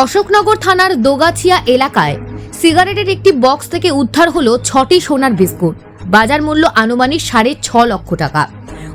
অশোকনগর থানার দোগাছিয়া এলাকায় সিগারেটের একটি বক্স থেকে উদ্ধার হলো ছটি সোনার বিস্কুট। বাজার মূল্য আনুমানিক সাড়ে ছ লক্ষ টাকা।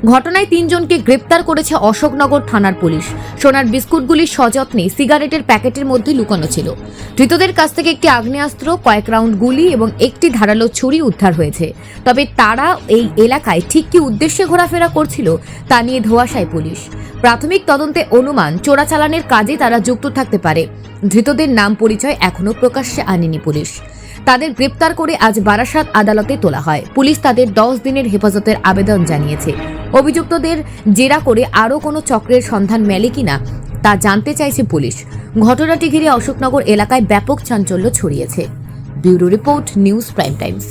ঘটনায় তিনজনকে গ্রেপ্তার করেছে অশোকনগর থানার পুলিশ। সোনার বিস্কুটগুলি সযত্নে সিগারেটের প্যাকেটের মধ্যে লুকানো ছিল। ধৃতদের কাছ থেকে একটি আগ্নেয়াস্ত্র, কয়েক রাউন্ড গুলি এবং একটি ধারালো ছুরি উদ্ধার হয়েছে। তবে তারা এই এলাকায় ঠিক কী উদ্দেশ্যে ঘোরাফেরা করছিল তা নিয়ে ধোয়াশায় পুলিশ। প্রাথমিক তদন্তে অনুমান, চোরাচালানের কাজে তারা যুক্ত থাকতে পারে। ধৃতদের নাম পরিচয় এখনও প্রকাশ্যে আনেনি পুলিশ। তাদের গ্রেপ্তার করে আজ বারাসাত আদালতে তোলা হয়। পুলিশ তাদের দশ দিনের হেফাজতের আবেদন জানিয়েছে। অভিযুক্তদের জেরা করে আরও কোনো চক্রের সন্ধান মেলে কিনা তা জানতে চাইছে পুলিশ। ঘটনাটি ঘিরে অশোকনগর এলাকায় ব্যাপক চাঞ্চল্য ছড়িয়েছে। Bureau report, news prime times.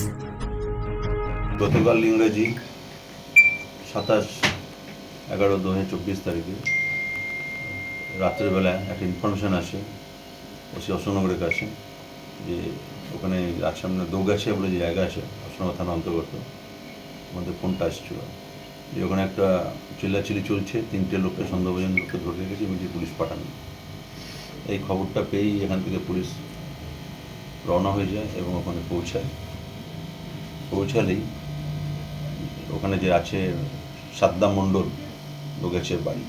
গতকাল ইংরেজি, সাতাশ এগারো দু হাজার চব্বিশ তারিখে। রাত্রেবেলা একটা ইনফরমেশান আসে, ওসি অশোকনগরের কাছে, যে ওখানে রাত সামনে দৌগাছিয়া বলে যে জায়গা আছে, অশোকনগর থানা অন্তর্গত, আমাদের ফোনটা আসছিল। যে ওখানে একটা চিল্লাচিল্লি চলছে, তিনটে লোককে, সন্দেহভাজন লোককে ধরে রেখেছে ইমিডিয়েট পুলিশ পাঠানো এই খবরটা পেয়েই এখান থেকে পুলিশ রওনা হয়ে যায় এবং ওখানে পৌঁছায়। পৌঁছালেই ওখানে যে আছে সাদ্দাম মণ্ডল লোকেছের বাড়ি,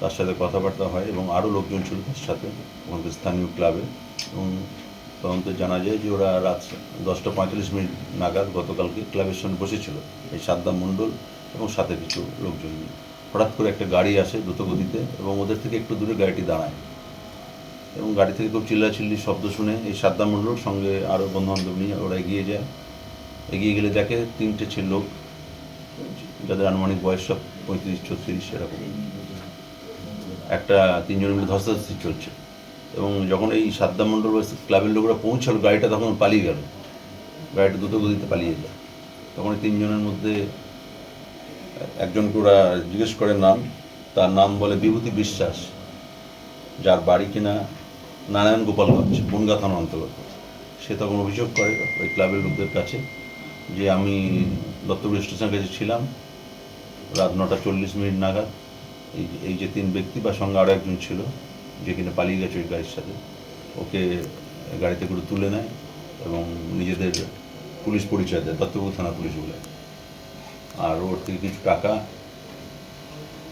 তার সাথে কথাবার্তা হয় এবং আরও লোকজন ছিল তার সাথে, ওখানকার স্থানীয় ক্লাবে। এবং তদন্তে জানা যায় যে ওরা রাত দশটা পঁয়তাল্লিশ মিনিট নাগাদ গতকালকে ক্লাবের সঙ্গে বসেছিল এই সাদ্দাম মণ্ডল এবং সাথে কিছু লোকজন নিয়ে। হঠাৎ করে একটা গাড়ি আসে দ্রুতগতিতে এবং ওদের থেকে একটু দূরে গাড়িটি দাঁড়ায় এবং গাড়ি থেকে খুব চিল্লাচিল্লি শব্দ শুনে এই সাদ্দাম মণ্ডল সঙ্গে আরও বন্ধুবান্ধব নিয়ে ওরা এগিয়ে যায়। এগিয়ে গেলে দেখে তিনটে ছিল লোক, যাদের আনুমানিক বয়স সব পঁয়ত্রিশ, ছত্রিশ, এরকম। একটা তিনজনের মধ্যে ধস্তাধস্তি চলছে। এবং যখন এই সাদ্দাম মণ্ডল ক্লাবের লোকরা পৌঁছালো, গাড়িটা তখন পালিয়ে গেল। গাড়িটা দ্রুত গতিতে পালিয়ে যায় তখন তিনজনের মধ্যে একজনকে ওরা জিজ্ঞেস করে নাম। তার নাম বলে বিভূতি বিশ্বাস, যার বাড়ি কিনা নারায়ণ গোপালগঞ্জ, বনগা থানা অন্তর্গত। সে তখন অভিযোগ করে ওই ক্লাবের লোকদের কাছে যে আমি দত্তপুর স্টেশনের কাছে ছিলাম, রাত নটা চল্লিশ মিনিট নাগাদ। এই এই যে তিন ব্যক্তি বা সঙ্গে আরও একজন ছিল যে কিনা পালিয়ে গেছে ওই গাড়ির সাথে। ওকে গাড়িতে করে তুলে নেয় এবং নিজেদের পুলিশ পরিচয় দেয়, দত্তপুর থানা পুলিশ বলে। আর ওর থেকে কিছু টাকা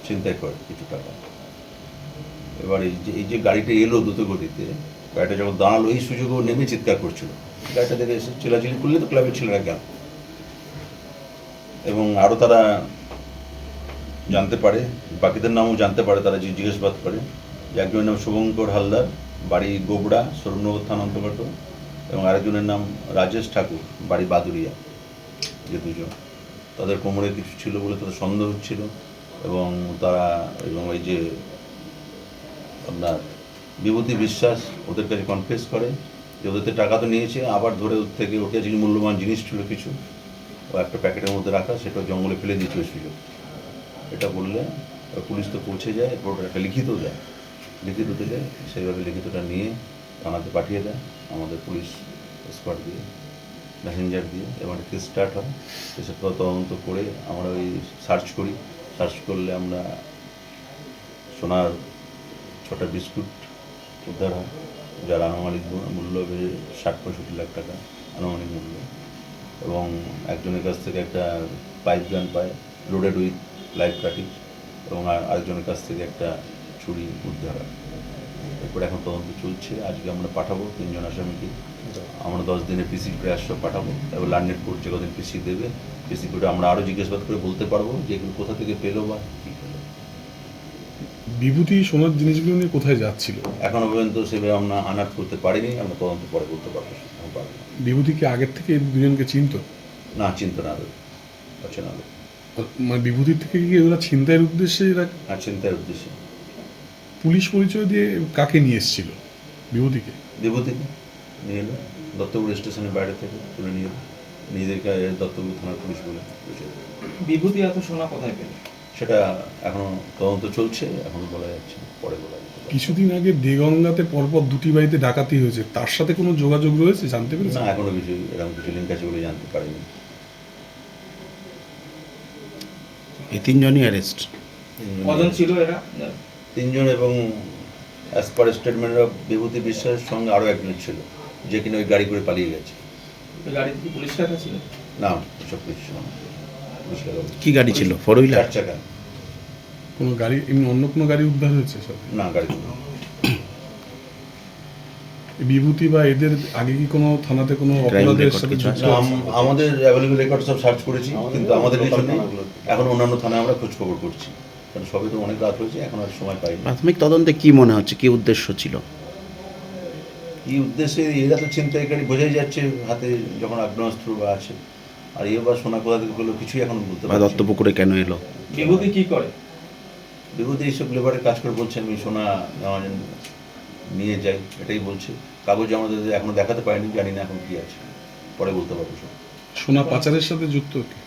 চিন্তাই করে, কিছু টাকা। এবার এই যে এই যে গাড়িটা এলো দ্রুত গতিতে গাড়িটা যখন দাঁড়াল, এই সুযোগে ও নেমে চিৎকার করছিল। গাড়িটা দেখে এসে চিলাচিলি করলে তো ক্লাবের ছেলেরা গেল। এবং আরও তারা জানতে পারে, বাকিদের নামও জানতে পারে, তারা জিজ্ঞাসাবাদ করে। একজনের নাম শুভঙ্কর হালদার, বাড়ি গোবড়া সরুনগর থানা অন্তর্গত, এবং আরেকজনের নাম রাজেশ ঠাকুর, বাড়ি বাদুরিয়া, যে দুজন। তাদের কোমরে কিছু ছিল বলে তাদের সন্দেহ হচ্ছিল এবং তারা, এবং ওই যে আপনার বিভূতি বিশ্বাস ওদের কাছে কনফেস করে যে ওদের টাকা তো নিয়েছে, আবার ধরে ওর থেকে কাছে কিছু মূল্যবান জিনিস ছিল কিছু, ও একটা প্যাকেটের মধ্যে রাখা, সেটা জঙ্গলে ফেলে দিয়েছিল সুযোগ। এটা বললে, পুলিশ তো পৌঁছে যায়, এরপর ওটা একটা লিখিত দেয়। লিখিততে যায় সেইভাবে লিখিতটা নিয়ে থানাতে পাঠিয়ে দেয়, আমাদের পুলিশ স্কোয়াড দিয়ে, মেসেঞ্জার দিয়ে। এবং কেস স্টার্ট হয় পর তদন্ত করে আমরা ওই সার্চ করি। সার্চ করলে আমরা সোনার ছটা বিস্কুট উদ্ধার হয়, যার আনুমানিক মূল্য ষাট পঁয়ষট্টি লাখ টাকা, আনুমানিক মূল্য। এবং একজনের কাছ থেকে একটা পাইপ গান পায় লোডেড উইথ লাইফ কাটিং এবং আর আরেকজনের কাছ থেকে একটা ছুরি উদ্ধার। এরপর এখন তদন্ত চলছে। আজকে আমরা পাঠাবো তিনজন আসামিকে। আমরা দশ দিনে পিসি প্রয়াস সব পাঠাবো। এবার লার্নেট কোর্ট যে কদিন পিসি দেবে পিসি কোর্টে আমরা আরও জিজ্ঞাসাবাদ করে বলতে পারব যে এগুলো কোথা থেকে পেল বা কী পেল। বিভূতি সোনার জিনিসগুলো নিয়ে কোথায় যাচ্ছিল? এখনও পর্যন্ত সেভাবে আমরা আনাট করতে পারিনি। আমরা তদন্ত পরে বলতে পারব। বিভূতি কি আগের থেকে এই দুজনকে চিনত? না চিনত না আছে না মানে বিভূতির থেকে কি ওরা ছিনতাইয়ের উদ্দেশ্যে এরা আর চিন্তার উদ্দেশ্যে। পুলিশ পরিচয় দিয়ে কাকে নিয়ে এসেছিল? বিভূতিকে? বিভূতিকে নিয়ে এলো। দত্তপুর স্টেশনের বাইরে থেকে তুলে নিয়ে এলো। নিজেদেরকে দত্তপুর থানার পুলিশ বলে বিভূতি এত সোনা কোথায় পেল? সেটা এখনও তদন্ত চলছে এখনও বলা যাচ্ছে পরে বলা কিছুদিন আগে দেগঙ্গাতে পরপর দুটি বাড়িতে ডাকাতি হয়েছে। তার সাথে কোনো যোগাযোগ রয়েছে জানতে না এখনও কিছু এরকম কিছু লিঙ্ক আছে বলে জানতে পারিনি। এই তিনজনই অ্যারেস্ট কজন ছিল এরা? তিনজন এবং as per statement of Bibhuti বিশ্বাসের সঙ্গে আরও একজন ছিল যে কিনা ওই গাড়ি করে পালিয়ে গেছে। গাড়িতে কি পুলিশ রাখা ছিল? না এসব কিছু না। পুলিশ লাগা কি গাড়ি ছিল? ফোর হুইলার চার চাকা। কোনো গাড়ি এমনি অন্য কোনো গাড়ি উদ্ধার হয়েছে সব? না গাড়ি কোনো। বিভূতি বা এদের আগে কি কোনো থানাতে কোনো অপরাধের সাথে যুক্ত আমাদের অ্যাভেলেবল রেকর্ড সব সার্চ করেছি কিন্তু আমাদের কিছু নেই। এখন অন্যান্য থানায় আমরা খোঁজ খবর করছি। কারণ সবই তো অনেক রাত হয়েছে এখন আর সময় পাইনি। প্রাথমিক তদন্তে কি মনে হচ্ছে কি উদ্দেশ্য ছিল? কি উদ্দেশ্যে এরা তো ছিনতাইকারী বোঝাই যাচ্ছে হাতে যখন আগ্নেয়াস্ত্র বা আছে। আর এ বা সোনা কোথা থেকে পেল কিছুই এখন বলতে পারছি না। দত্তপুকুরে কেন এলো? বিভূতি কি করে? বিভূতি এইসব লেবারের কাজ করে বলছে আমি সোনা নিয়ে যাই এটাই বলছে। কাগজ আমাদের এখনও দেখাতে পারিনি জানি না এখন কি আছে। পরে বলতে পারব সোনা পাচারের সাথে যুক্ত কি?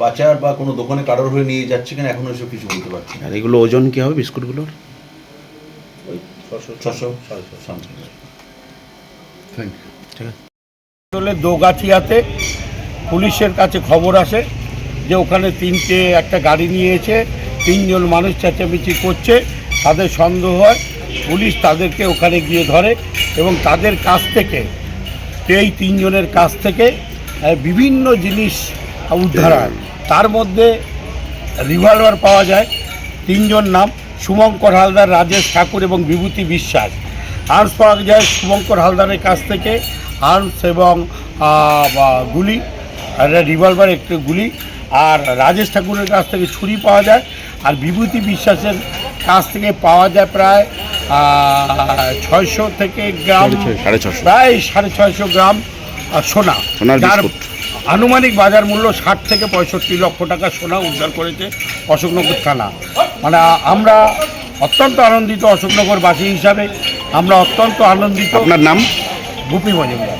পাচার বা কোনো দোকানে কারোর হয়ে নিয়ে যাচ্ছে কিনা এখনও এসব কিছু বলতে পারছি না। আর এগুলো ওজন কি হবে বিস্কুটগুলোর? ছশো সামথিং। থ্যাংক ইউ ঠিক আছে। আসলে দোগাছিয়াতে পুলিশের কাছে খবর আসে যে ওখানে তিনটে একটা গাড়ি নিয়েছে তিনজন মানুষ চেঁচামেচি করছে তাদের সন্দেহ হয় পুলিশ তাদেরকে ওখানে গিয়ে ধরে এবং তাদের কাছ থেকে এই তিনজনের কাছ থেকে বিভিন্ন জিনিস উদ্ধার হয়। তার মধ্যে রিভলভার পাওয়া যায়। তিনজন নাম শুভঙ্কর হালদার রাজেশ ঠাকুর এবং বিভূতি বিশ্বাস। আর্মস পাওয়া যায় শুভঙ্কর হালদারের কাছ থেকে। আর্মস এবং গুলি রিভলভার একটি গুলি। আর রাজেশ ঠাকুরের কাছ থেকে ছুরি পাওয়া যায়। আর বিভূতি বিশ্বাসের কাছ থেকে পাওয়া যায় প্রায় ছয়শো থেকে গ্রাম। প্রায় সাড়ে ছয়শো গ্রাম সোনা। সোনার। আনুমানিক বাজার মূল্য ষাট থেকে পঁয়ষট্টি লক্ষ টাকা সোনা উদ্ধার করেছে অশোকনগর থানা। মানে আমরা অত্যন্ত আনন্দিত অশোকনগরবাসী হিসাবে আমরা অত্যন্ত আনন্দিত। আপনার নাম? গুপি মজুমদার।